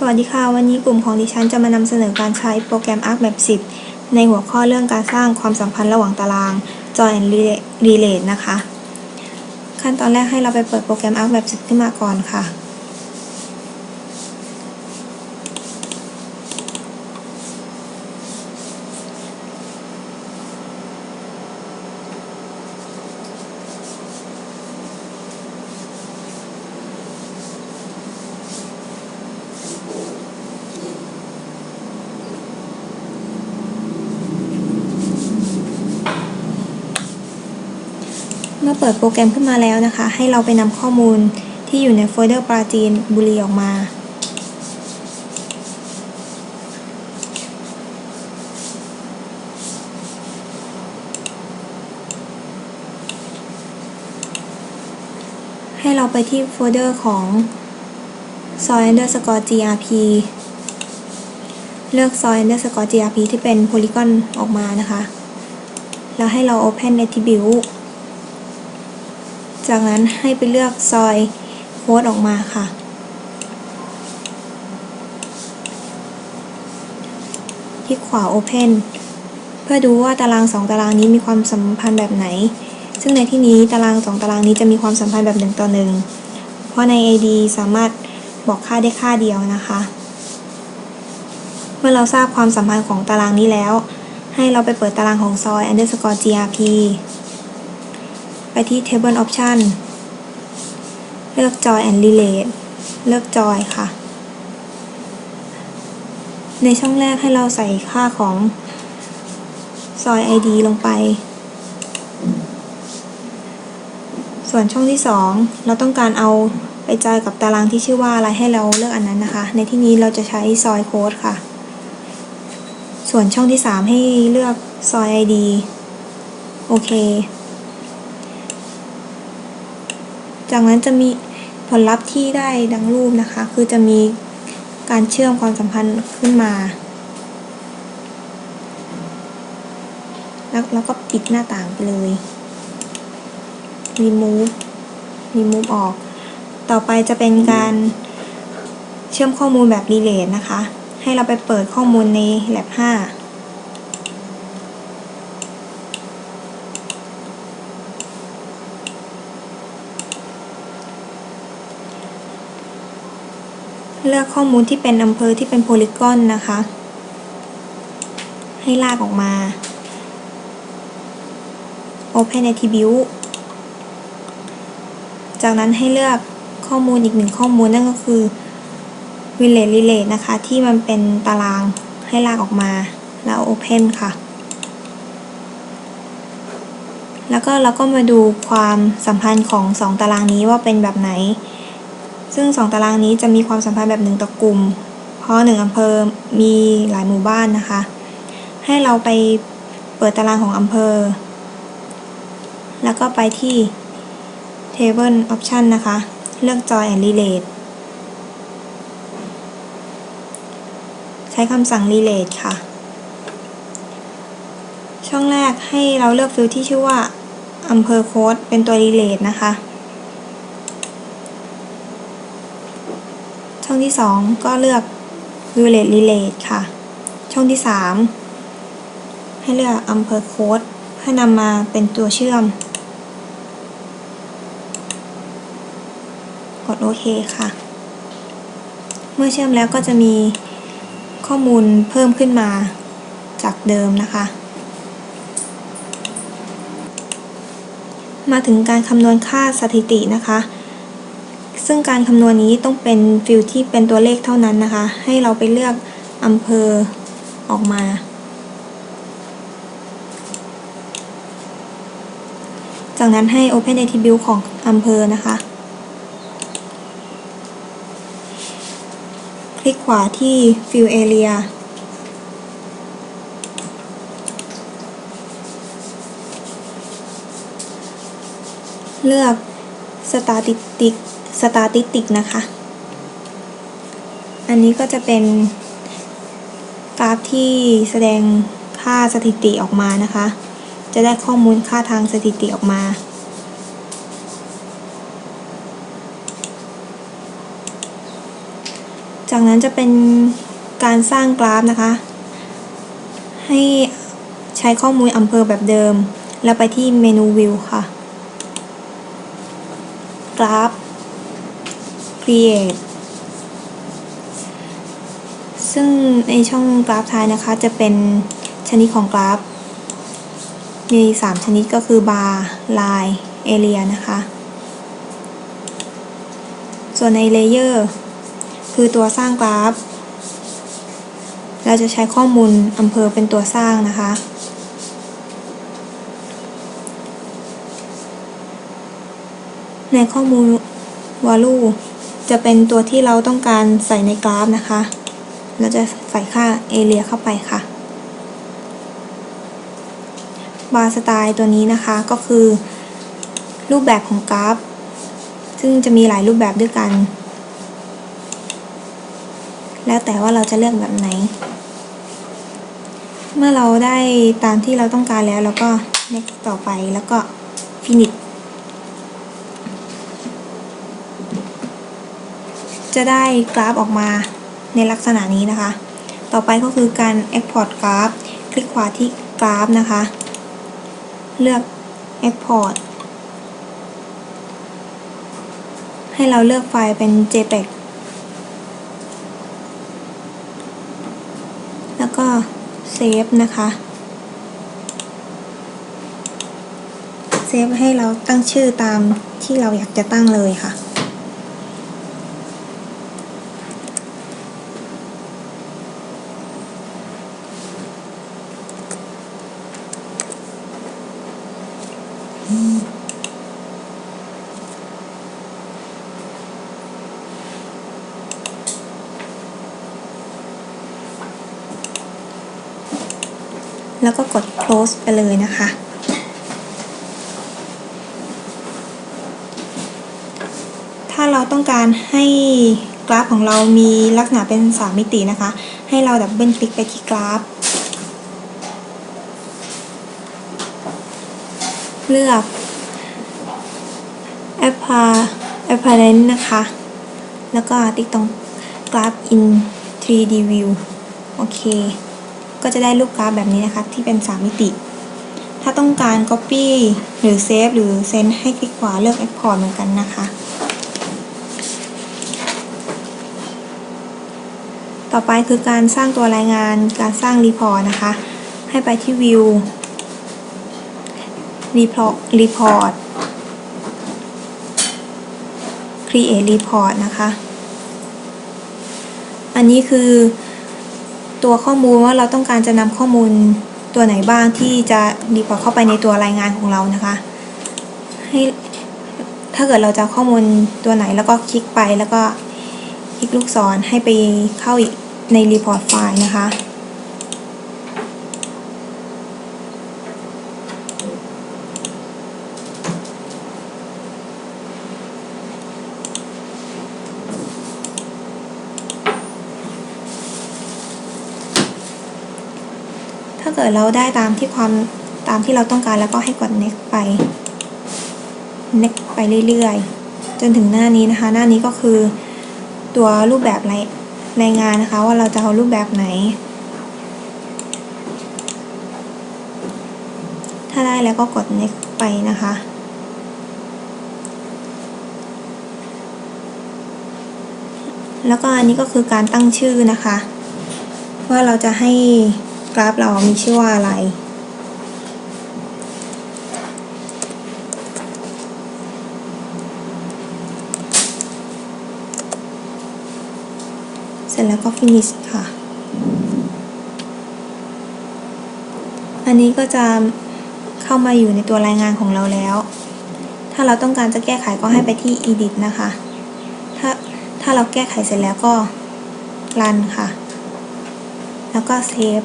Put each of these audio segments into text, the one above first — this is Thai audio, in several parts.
สวัสดีค่ะ วันนี้กลุ่มของดิฉันจะมานำเสนอการใช้โปรแกรม ArcMap 10 ในหัวข้อเรื่องการสร้างความสัมพันธ์ระหว่างตาราง Join and Relate นะคะ ขั้นตอนแรกให้เราไปเปิดโปรแกรม ArcMap 10 ขึ้นมาก่อนค่ะ เปิดโปรแกรมขึ้นมาแล้วนะคะ ให้เราไปนำข้อมูลที่อยู่ในโฟลเดอร์ปราจีนบุรีออกมาให้เราไปที่โฟลเดอร์ของ soy underscore grp เลือก soy underscore grp ที่เป็น polygon ออกมานะคะ แล้วให้เรา open attribute จากนั้นให้ไปเลือกซอยโค้ดออกมาค่ะ ที่ขวา Open เพื่อดูว่าตาราง 2 ตารางนี้มีความสัมพันธ์แบบไหน ซึ่งในที่นี้ตาราง 2 ตารางนี้จะมีความสัมพันธ์แบบ 1 ต่อ 1 เพราะใน AD สามารถบอกค่าได้ค่าเดียวนะคะ เมื่อเราทราบความสัมพันธ์ของตารางนี้แล้ว ให้เราไปเปิดตารางของซอย underscore grp ไปที่ Table Option เลือก Joy and Relate เลือก Joy ค่ะ ในช่องแรกให้เราใส่ค่าของซอย ID ลงไป ส่วนช่องที่ 2 เราต้องการเอาไปจอยกับตารางที่ชื่อว่าอะไรให้เราเลือกอันนั้นนะคะ ในที่นี้เราจะใช้ซอยโค้ดค่ะ ส่วนช่องที่ 3 ให้เลือกซอย ID โอเค จากนั้นจะมีผลลัพธ์ที่ได้ดังรูปนะคะ คือจะมีการเชื่อมความสัมพันธ์ขึ้นมา แล้วก็ปิดหน้าต่างไปเลย remove remove ออก ต่อไปจะเป็นการเชื่อมข้อมูลแบบ relate นะคะ ให้เราไปเปิดข้อมูลใน lab 5 เลือกข้อมูลที่เป็นอำเภอที่เป็นโพลีกอนนะคะ ให้ลากออกมา Open Attribute จากนั้นให้เลือกข้อมูลอีกหนึ่งข้อมูลนั่นก็คือ Relate Relate นะคะ ที่มันเป็นตารางให้ลากออกมาแล้ว Open ค่ะ แล้วก็เราก็มาดูความสัมพันธ์ของ 2 ตารางนี้ว่าเป็นแบบไหน ซึ่ง 2 ตารางนี้จะมีความสัมพันธ์แบบหนึ่งต่อกลุ่ม เพราะ1อำเภอมีหลายหมู่บ้านนะคะ ให้เราไปเปิดตารางของอำเภอ แล้วก็ไปที่ Table Option นะคะ เลือก Join and Relate ใช้คำสั่ง Relate ค่ะ ช่องแรกให้เราเลือกฟิลที่ชื่อว่าอำเภอโค้ดเป็นตัว Relate นะคะ ช่องที่ 2 ก็เลือก Relate Relate ค่ะ ช่องที่ 3 ให้เลือกอำเภอโค้ดเพื่อนำมาเป็นตัวเชื่อม กดโอเคค่ะ เมื่อเชื่อมแล้วก็จะมีข้อมูลเพิ่มขึ้นมาจากเดิมนะคะ มาถึงการคำนวณค่าสถิตินะคะ ซึ่งการคำนวณนี้ต้องเป็นฟิลที่เป็นตัวเลขเท่านั้นนะคะ ให้เราไปเลือกอำเภอออกมา จากนั้นให้ Open Attribute ของอำเภอนะคะ คลิกขวาที่ Fill Area เลือก Statistic Statistic นะคะ อันนี้ก็จะเป็นกราฟที่แสดงค่าสถิติออกมานะคะ จะได้ข้อมูลค่าทางสถิติออกมา จากนั้นจะเป็นการสร้างกราฟนะคะ ให้ใช้ข้อมูลอำเภอแบบเดิม แล้วไปที่เมนูวิวค่ะ กราฟ create ซึ่งในช่องกราฟท้ายนะคะจะเป็นชนิดของกราฟ มี 3 ชนิดก็คือ bar line area นะคะ ส่วนใน layer คือตัวสร้างกราฟ เราจะใช้ข้อมูลอำเภอเป็นตัวสร้างนะคะ ในข้อมูล value จะเป็นตัวที่เราต้องการใส่ในกราฟนะคะ เราจะใส่ค่า area เข้าไปค่ะบาร์สไตล์ตัวนี้นะคะก็คือ รูปแบบของกราฟ ซึ่งจะมีหลายรูปแบบด้วยกัน แล้วแต่ว่าเราจะเลือกแบบไหน เมื่อเราได้ตามที่เราต้องการแล้วเราก็ next ต่อไปแล้วก็ finish จะได้กราฟออกมาในลักษณะนี้นะคะ ต่อไปก็คือการ export กราฟ คลิกขวาที่กราฟนะคะ เลือก export ให้เราเลือกไฟล์เป็น JPEG แล้วก็ save นะคะ เซฟให้เราตั้งชื่อตามที่เราอยากจะตั้งเลยค่ะ แล้วก็กด close ไปเลยนะคะ ถ้าเราต้องการให้กราฟของเรามีลักษณะเป็น 3 มิตินะคะ ให้เราดับเบิลคลิกไปที่กราฟ เลือก apparent นะคะ แล้วก็ติ๊กตรงกราฟ in 3D view โอเค ก็จะได้รูปกราฟแบบนี้นะคะ ที่เป็น 3 มิติ ถ้าต้องการ Copy หรือ Save หรือ Send ให้คลิกขวาเลือก Export เหมือนกันนะคะ ต่อไปคือการสร้างตัวรายงานการสร้าง Report นะคะ ให้ไปที่ View Report Report Create Report นะคะ อันนี้คือ ตัวข้อมูลว่าเราต้องการจะนำข้อมูลตัวไหนบ้างที่จะดีพอร์ตเข้าไปในตัวรายงานของเรานะคะ ให้ถ้าเกิดเราจะข้อมูลตัวไหนแล้วก็คลิกไปแล้วก็คลิกลูกศรให้ไปเข้าในรีพอร์ตไฟล์นะคะ เกิดเราได้ตามที่ความตามที่เราต้องการแล้วก็ให้กด next ไป next ไปเรื่อยๆ จนถึงหน้านี้นะคะ หน้านี้ก็คือตัวรูปแบบรายรายงานนะคะ ว่าเราจะเอารูปแบบไหน ถ้าได้แล้วก็กด next ไปนะคะแล้วก็อันนี้ก็คือการตั้งชื่อนะคะ ว่าเราจะให้ กราฟเรามีชื่อว่าอะไร เสร็จแล้วก็ finish ค่ะ อันนี้ก็จะเข้ามาอยู่ในตัวรายงานของเราแล้ว ถ้าเราต้องการจะแก้ไขก็ให้ไปที่ edit นะคะ ถ้าถ้าเราแก้ไขเสร็จแล้วก็ run ค่ะ แล้วก็เซฟ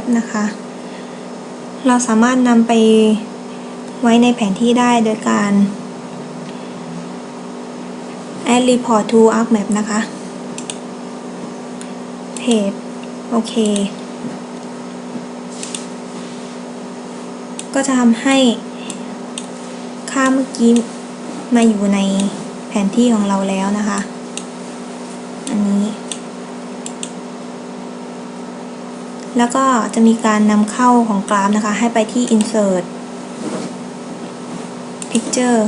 ฟนะคะ เราสามารถนำไปไว้ในแผนที่ได้โดยการ add report to ArcMap นะคะเพจโอเค ก็จะทำให้ค่าเมื่อกี้มาอยู่ในแผนที่ของเราแล้วนะคะ อันนี้ แล้วก็จะมีการนำเข้าของกราฟนะคะ ให้ไปที่ insert picture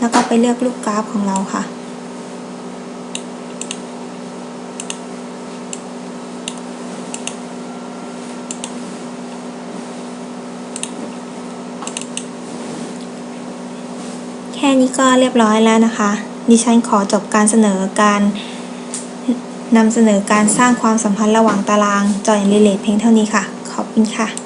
แล้วก็ไปเลือกรูปกราฟของเราค่ะ แค่นี้ก็เรียบร้อยแล้วนะคะ ดิฉันขอจบการเสนอการ นำเสนอการสร้างความสัมพันธ์ระหว่างตาราง Join Relate เพียงเท่านี้ค่ะ ขอบคุณค่ะ